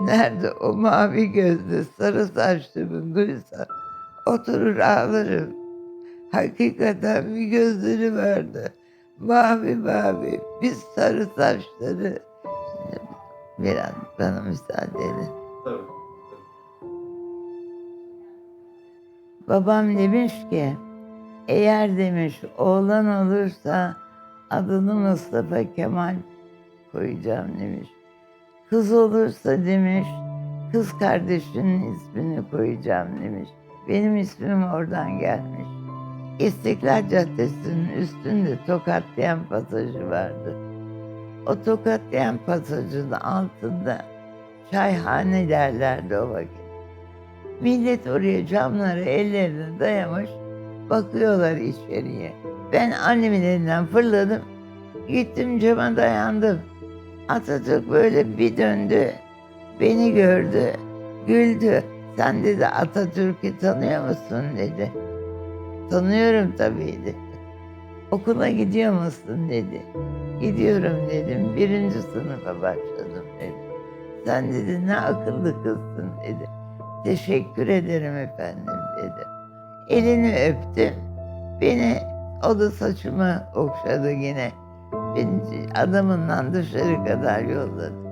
Nerede o mavi gözlü sarı saçlımı duysa oturur ağlarım. Hakikaten bir gözleri vardı. Mavi mavi bir sarı saçları. Biraz bana müsaade edin. Tabii. Babam demiş ki eğer demiş oğlan olursa adını Mustafa Kemal koyacağım demiş. Kız olursa demiş kız kardeşinin ismini koyacağım demiş. Benim ismim oradan gelmiş. İstiklal Caddesi'nin üstünde tokatlayan pasajı vardı. O tokatlayan pasajın altında çayhane derlerdi o vakit. Millet oraya camlara ellerini dayamış bakıyorlar içeriye. Ben annemin elinden fırladım. Gittim cama dayandım. Atatürk böyle bir döndü. Beni gördü. Güldü. Sen dedi Atatürk'ü tanıyor musun dedi. Tanıyorum tabii dedi. Okula gidiyor musun dedi. Gidiyorum dedim. Birinci sınıfa başladım dedi. Sen dedi ne akıllı kızsın dedi. Teşekkür ederim efendim dedi. Elini öptüm. Beni o da saçımı okşadı yine. Beni adamından dışarı kadar yolladı.